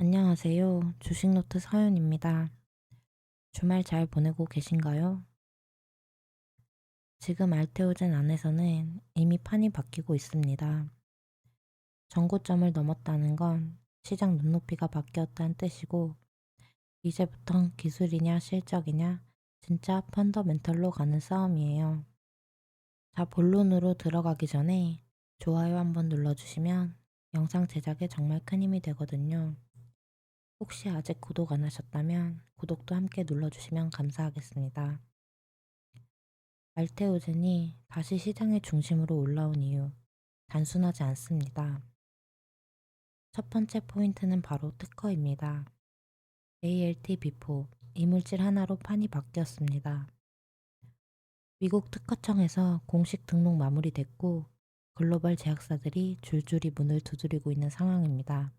안녕하세요. 주식노트 서윤입니다. 주말 잘 보내고 계신가요? 지금 알테오젠 안에서는 이미 판이 바뀌고 있습니다. 전고점을 넘었다는 건 시장 눈높이가 바뀌었다는 뜻이고, 이제부턴 기술이냐 실적이냐 진짜 펀더멘털로 가는 싸움이에요. 자, 본론으로 들어가기 전에 좋아요 한번 눌러주시면 영상 제작에 정말 큰 힘이 되거든요. 혹시 아직 구독 안 하셨다면 구독도 함께 눌러주시면 감사하겠습니다. 알테오젠이 다시 시장의 중심으로 올라온 이유 단순하지 않습니다. 첫 번째 포인트는 바로 특허입니다. ALT 비포 이물질 하나로 판이 바뀌었습니다. 미국 특허청에서 공식 등록 마무리됐고 글로벌 제약사들이 줄줄이 문을 두드리고 있는 상황입니다.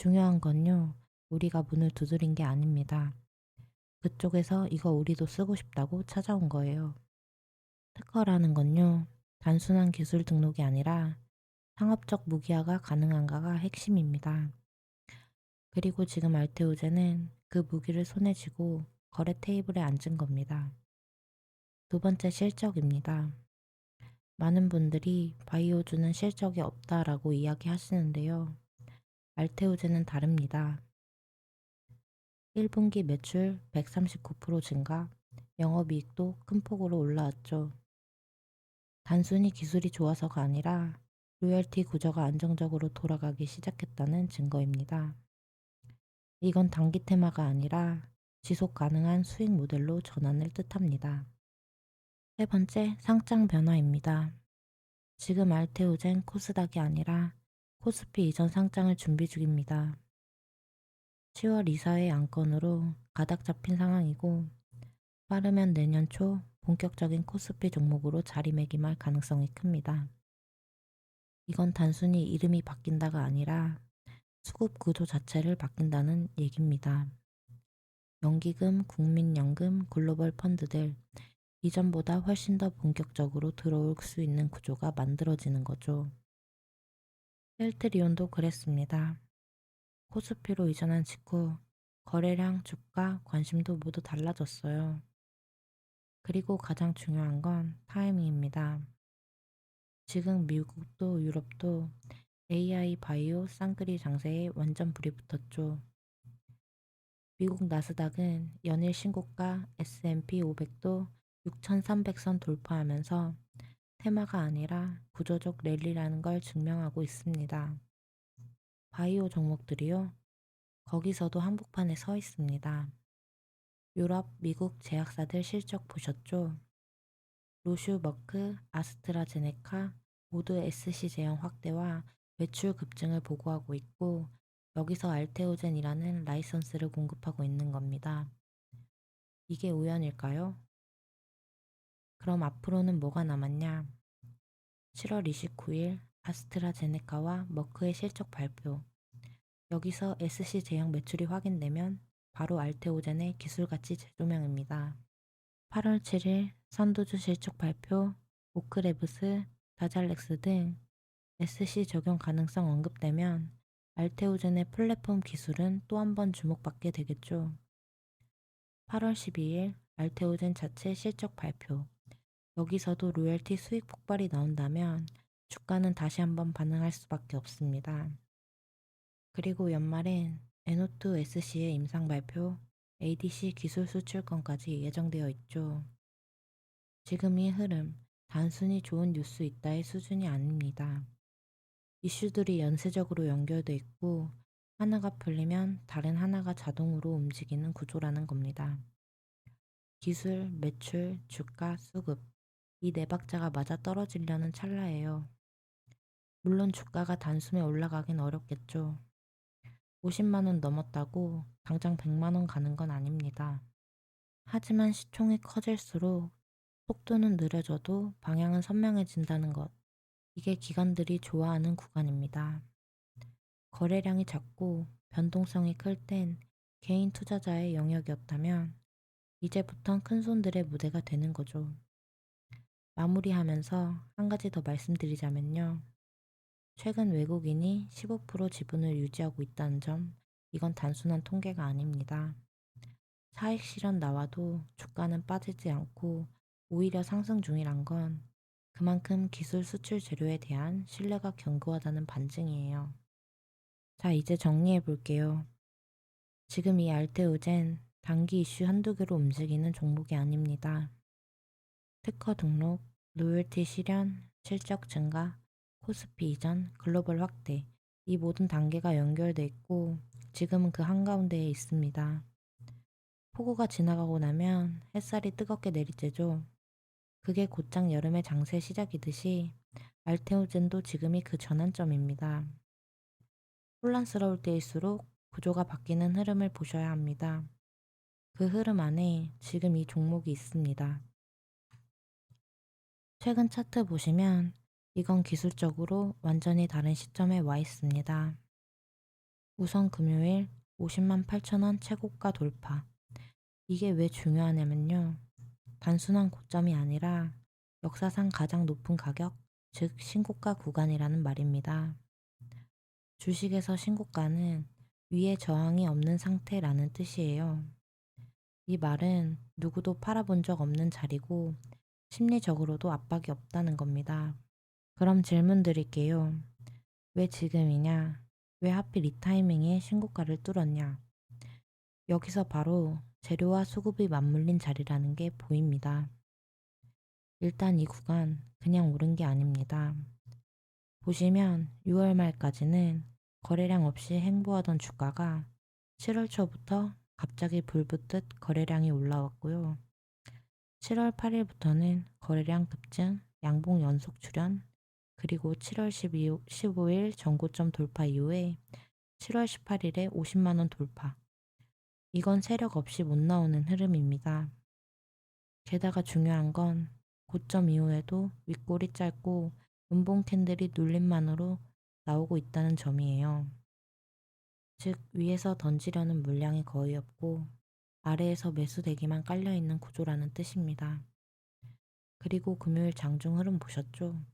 중요한 건요, 우리가 문을 두드린 게 아닙니다. 그쪽에서 이거 우리도 쓰고 싶다고 찾아온 거예요. 특허라는 건요, 단순한 기술 등록이 아니라 상업적 무기화가 가능한가가 핵심입니다. 그리고 지금 알테오제는 그 무기를 손에 쥐고 거래 테이블에 앉은 겁니다. 두 번째 실적입니다. 많은 분들이 바이오주는 실적이 없다라고 이야기하시는데요. 알테오제는 다릅니다. 1분기 매출 139% 증가, 영업이익도 큰 폭으로 올라왔죠. 단순히 기술이 좋아서가 아니라 로열티 구조가 안정적으로 돌아가기 시작했다는 증거입니다. 이건 단기 테마가 아니라 지속 가능한 수익 모델로 전환을 뜻합니다. 세 번째, 상장 변화입니다. 지금 알테오젠 코스닥이 아니라 코스피 이전 상장을 준비 중입니다. 10월 이사의 안건으로 가닥 잡힌 상황이고 빠르면 내년 초 본격적인 코스피 종목으로 자리매김할 가능성이 큽니다. 이건 단순히 이름이 바뀐다가 아니라 수급 구조 자체를 바뀐다는 얘기입니다. 연기금, 국민연금, 글로벌 펀드들 이전보다 훨씬 더 본격적으로 들어올 수 있는 구조가 만들어지는 거죠. 셀트리온도 그랬습니다. 코스피로 이전한 직후 거래량, 주가, 관심도 모두 달라졌어요. 그리고 가장 중요한 건 타이밍입니다. 지금 미국도 유럽도 AI 바이오 쌍끌이 장세에 완전 불이 붙었죠. 미국 나스닥은 연일 신고가 S&P 500도 6,300선 돌파하면서 테마가 아니라 구조적 랠리라는 걸 증명하고 있습니다. 바이오 종목들이요. 거기서도 한복판에 서 있습니다. 유럽, 미국 제약사들 실적 보셨죠? 로슈 머크, 아스트라제네카 모두 SC 제형 확대와 매출 급증을 보고하고 있고 여기서 알테오젠이라는 라이선스를 공급하고 있는 겁니다. 이게 우연일까요? 그럼 앞으로는 뭐가 남았냐? 7월 29일 아스트라제네카와 머크의 실적 발표. 여기서 SC 제형 매출이 확인되면 바로 알테오젠의 기술 가치 재조명입니다. 8월 7일 선두주 실적 발표, 오크레브스, 다잘렉스 등 SC 적용 가능성 언급되면 알테오젠의 플랫폼 기술은 또 한 번 주목받게 되겠죠. 8월 12일 알테오젠 자체 실적 발표. 여기서도 로열티 수익 폭발이 나온다면 주가는 다시 한번 반응할 수밖에 없습니다. 그리고 연말엔 에노2 SC의 임상 발표, ADC 기술 수출권까지 예정되어 있죠. 지금 이 흐름, 단순히 좋은 뉴스 있다의 수준이 아닙니다. 이슈들이 연쇄적으로 연결돼 있고 하나가 풀리면 다른 하나가 자동으로 움직이는 구조라는 겁니다. 기술, 매출, 주가, 수급 이 네 박자가 맞아 떨어지려는 찰나예요. 물론 주가가 단숨에 올라가긴 어렵겠죠. 50만원 넘었다고 당장 100만원 가는 건 아닙니다. 하지만 시총이 커질수록 속도는 느려져도 방향은 선명해진다는 것. 이게 기관들이 좋아하는 구간입니다. 거래량이 작고 변동성이 클 땐 개인 투자자의 영역이었다면 이제부턴 큰 손들의 무대가 되는 거죠. 마무리하면서 한 가지 더 말씀드리자면요. 최근 외국인이 15% 지분을 유지하고 있다는 점, 이건 단순한 통계가 아닙니다. 차익 실현 나와도 주가는 빠지지 않고 오히려 상승 중이란 건 그만큼 기술 수출 재료에 대한 신뢰가 견고하다는 반증이에요. 자, 이제 정리해 볼게요. 지금 이 알테오젠 단기 이슈 한두 개로 움직이는 종목이 아닙니다. 특허 등록, 로열티 실현, 실적 증가, 코스피 이전, 글로벌 확대, 이 모든 단계가 연결돼 있고 지금은 그 한가운데에 있습니다. 폭우가 지나가고 나면 햇살이 뜨겁게 내리쬐죠. 그게 곧장 여름의 장세 시작이듯이 알테오젠도 지금이 그 전환점입니다. 혼란스러울 때일수록 구조가 바뀌는 흐름을 보셔야 합니다. 그 흐름 안에 지금 이 종목이 있습니다. 최근 차트 보시면 이건 기술적으로 완전히 다른 시점에 와 있습니다. 우선 금요일 50만 8천원 최고가 돌파. 이게 왜 중요하냐면요. 단순한 고점이 아니라 역사상 가장 높은 가격, 즉 신고가 구간이라는 말입니다. 주식에서 신고가는 위에 저항이 없는 상태라는 뜻이에요. 이 말은 누구도 팔아본 적 없는 자리고 심리적으로도 압박이 없다는 겁니다. 그럼 질문 드릴게요. 왜 지금이냐? 왜 하필 이 타이밍에 신고가를 뚫었냐? 여기서 바로 재료와 수급이 맞물린 자리라는 게 보입니다. 일단 이 구간 그냥 오른 게 아닙니다. 보시면 6월 말까지는 거래량 없이 행보하던 주가가 7월 초부터 갑자기 불붙듯 거래량이 올라왔고요. 7월 8일부터는 거래량 급증, 양봉 연속 출현, 그리고 7월 12, 15일 전고점 돌파 이후에 7월 18일에 50만원 돌파. 이건 세력 없이 못 나오는 흐름입니다. 게다가 중요한 건 고점 이후에도 윗골이 짧고 음봉 캔들이 눌림만으로 나오고 있다는 점이에요. 즉, 위에서 던지려는 물량이 거의 없고 아래에서 매수대기만 깔려있는 구조라는 뜻입니다. 그리고 금요일 장중 흐름 보셨죠?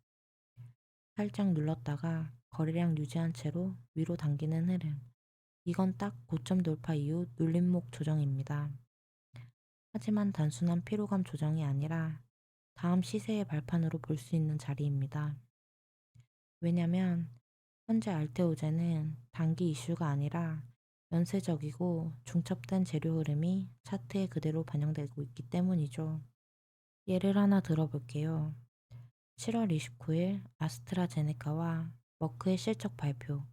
살짝 눌렀다가 거래량 유지한 채로 위로 당기는 흐름. 이건 딱 고점 돌파 이후 눌림목 조정입니다. 하지만 단순한 피로감 조정이 아니라 다음 시세의 발판으로 볼 수 있는 자리입니다. 왜냐면 현재 알테오제는 단기 이슈가 아니라 연쇄적이고 중첩된 재료 흐름이 차트에 그대로 반영되고 있기 때문이죠. 예를 하나 들어볼게요. 7월 29일 아스트라제네카와 머크의 실적 발표.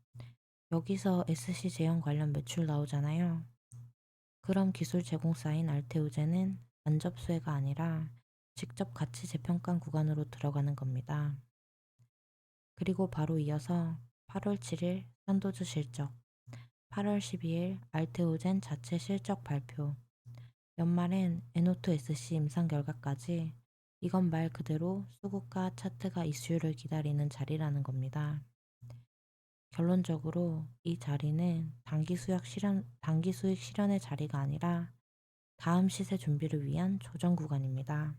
여기서 SC 제형 관련 매출 나오잖아요. 그럼 기술 제공사인 알테오제는 안접수회가 아니라 직접 가치 재평가 구간으로 들어가는 겁니다. 그리고 바로 이어서 8월 7일 산도주 실적, 8월 12일 알테오젠 자체 실적 발표, 연말엔 N2SC 임상 결과까지 이건 말 그대로 수급과 차트가 이슈를 기다리는 자리라는 겁니다. 결론적으로 이 자리는 단기 수익 실현, 단기 수익 실현의 자리가 아니라 다음 시세 준비를 위한 조정 구간입니다.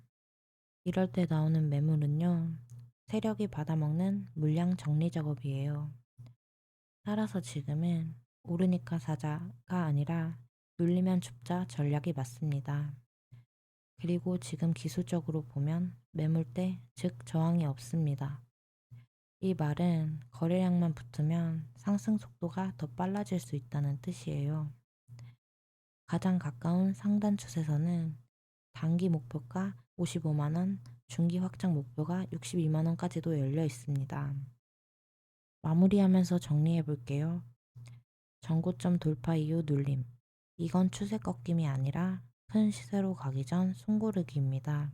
이럴 때 나오는 매물은요, 세력이 받아먹는 물량 정리 작업이에요. 따라서 지금은 오르니까 사자가 아니라 눌리면 줍자 전략이 맞습니다. 그리고 지금 기술적으로 보면 매물대, 즉 저항이 없습니다. 이 말은 거래량만 붙으면 상승 속도가 더 빨라질 수 있다는 뜻이에요. 가장 가까운 상단 추세선은 단기 목표가 55만원, 중기 확장 목표가 62만원까지도 열려 있습니다. 마무리하면서 정리해 볼게요. 전고점 돌파 이후 눌림. 이건 추세 꺾임이 아니라 큰 시세로 가기 전 숨고르기입니다.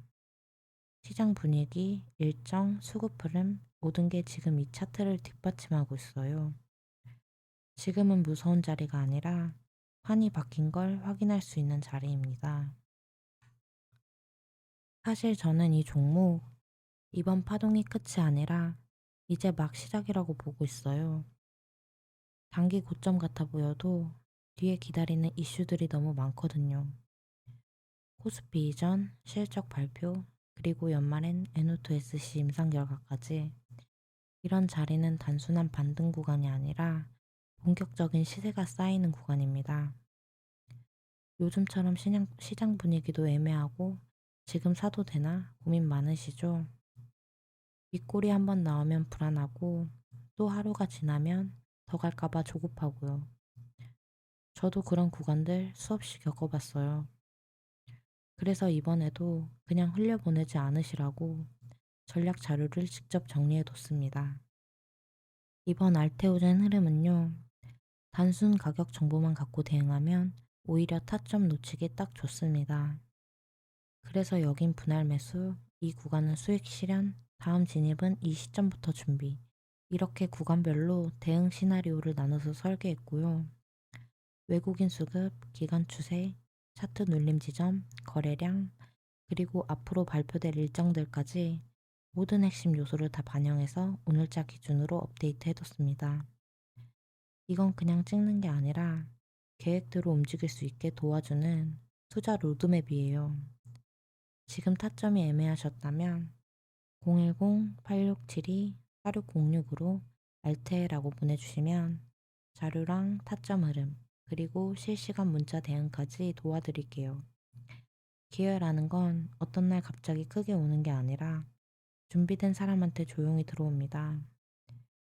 시장 분위기, 일정, 수급 흐름, 모든 게 지금 이 차트를 뒷받침하고 있어요. 지금은 무서운 자리가 아니라 판이 바뀐 걸 확인할 수 있는 자리입니다. 사실 저는 이 종목 이번 파동이 끝이 아니라 이제 막 시작이라고 보고 있어요. 단기 고점 같아 보여도 뒤에 기다리는 이슈들이 너무 많거든요. 코스피 이전, 실적 발표, 그리고 연말엔 N2SC 임상 결과까지 이런 자리는 단순한 반등 구간이 아니라 본격적인 시세가 쌓이는 구간입니다. 요즘처럼 시장, 시장 분위기도 애매하고 지금 사도 되나 고민 많으시죠? 윗골이 한번 나오면 불안하고 또 하루가 지나면 더 갈까봐 조급하고요. 저도 그런 구간들 수없이 겪어봤어요. 그래서 이번에도 그냥 흘려보내지 않으시라고 전략 자료를 직접 정리해뒀습니다. 이번 알테오젠 흐름은요, 단순 가격 정보만 갖고 대응하면 오히려 타점 놓치기 딱 좋습니다. 그래서 여긴 분할 매수, 이 구간은 수익 실현, 다음 진입은 이 시점부터 준비. 이렇게 구간별로 대응 시나리오를 나눠서 설계했고요. 외국인 수급, 기간 추세, 차트 눌림 지점, 거래량, 그리고 앞으로 발표될 일정들까지 모든 핵심 요소를 다 반영해서 오늘자 기준으로 업데이트 해뒀습니다. 이건 그냥 찍는 게 아니라 계획대로 움직일 수 있게 도와주는 투자 로드맵이에요. 지금 타점이 애매하셨다면 010-8672-4606으로 알테라고 보내주시면 자료랑 타점 흐름, 그리고 실시간 문자 대응까지 도와드릴게요. 기회라는 건 어떤 날 갑자기 크게 오는 게 아니라 준비된 사람한테 조용히 들어옵니다.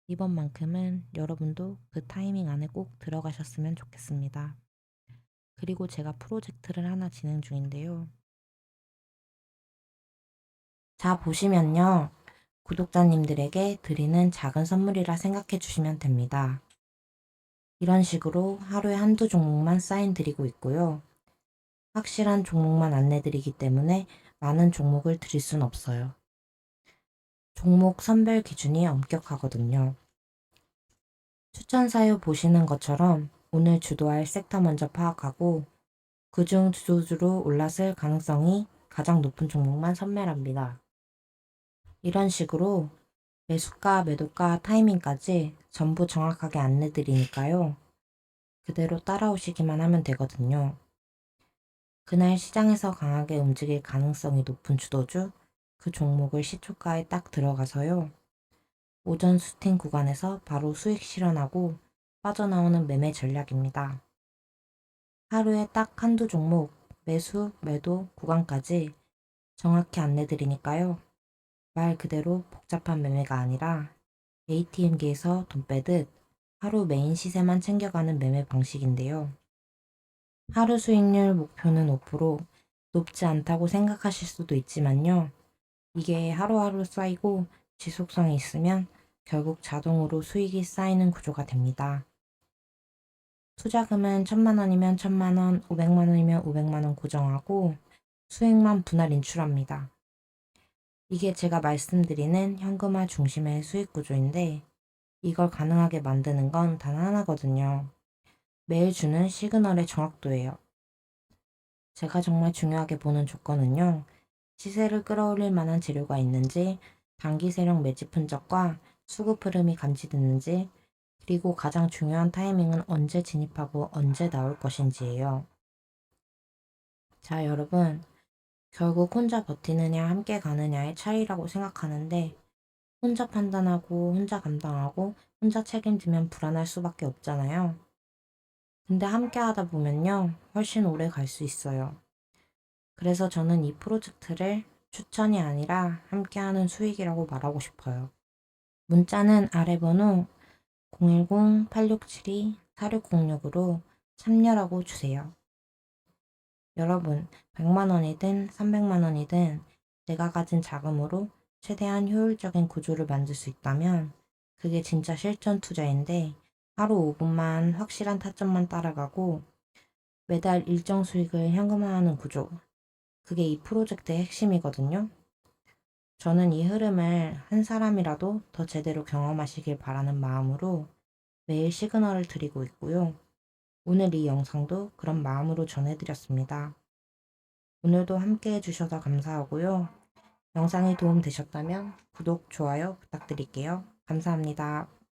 이번만큼은 여러분도 그 타이밍 안에 꼭 들어가셨으면 좋겠습니다. 그리고 제가 프로젝트를 하나 진행 중인데요. 자, 보시면요. 구독자님들에게 드리는 작은 선물이라 생각해 주시면 됩니다. 이런 식으로 하루에 한두 종목만 사인 드리고 있고요. 확실한 종목만 안내 드리기 때문에 많은 종목을 드릴 순 없어요. 종목 선별 기준이 엄격하거든요. 추천 사유 보시는 것처럼 오늘 주도할 섹터 먼저 파악하고 그중 주도주로 올랐을 가능성이 가장 높은 종목만 선별합니다. 이런 식으로 매수가, 매도가, 타이밍까지 전부 정확하게 안내 드리니까요. 그대로 따라오시기만 하면 되거든요. 그날 시장에서 강하게 움직일 가능성이 높은 주도주, 그 종목을 시초가에 딱 들어가서요. 오전 수팅 구간에서 바로 수익 실현하고 빠져나오는 매매 전략입니다. 하루에 딱 한두 종목 매수, 매도 구간까지 정확히 안내 드리니까요. 말 그대로 복잡한 매매가 아니라 ATM기에서 돈 빼듯 하루 메인 시세만 챙겨가는 매매 방식인데요. 하루 수익률 목표는 5% 높지 않다고 생각하실 수도 있지만요. 이게 하루하루 쌓이고 지속성이 있으면 결국 자동으로 수익이 쌓이는 구조가 됩니다. 투자금은 천만 원이면 천만 원, 오백만 원이면 오백만 원 고정하고 수익만 분할 인출합니다. 이게 제가 말씀드리는 현금화 중심의 수익 구조인데 이걸 가능하게 만드는 건 단 하나거든요. 매일 주는 시그널의 정확도예요. 제가 정말 중요하게 보는 조건은요. 시세를 끌어올릴 만한 재료가 있는지, 단기 세력 매집 흔적과 수급 흐름이 감지됐는지, 그리고 가장 중요한 타이밍은 언제 진입하고 언제 나올 것인지예요. 자, 여러분. 결국 혼자 버티느냐, 함께 가느냐의 차이라고 생각하는데, 혼자 판단하고, 혼자 감당하고, 혼자 책임지면 불안할 수밖에 없잖아요. 근데 함께 하다 보면요, 훨씬 오래 갈 수 있어요. 그래서 저는 이 프로젝트를 추천이 아니라 함께하는 수익이라고 말하고 싶어요. 문자는 아래 번호 010-8672-4606으로 참여라고 주세요. 여러분, 100만 원이든 300만 원이든 내가 가진 자금으로 최대한 효율적인 구조를 만들 수 있다면 그게 진짜 실전 투자인데 하루 5분만 확실한 타점만 따라가고 매달 일정 수익을 현금화하는 구조. 그게 이 프로젝트의 핵심이거든요. 저는 이 흐름을 한 사람이라도 더 제대로 경험하시길 바라는 마음으로 매일 시그널을 드리고 있고요. 오늘 이 영상도 그런 마음으로 전해드렸습니다. 오늘도 함께 해주셔서 감사하고요. 영상이 도움되셨다면 구독, 좋아요 부탁드릴게요. 감사합니다.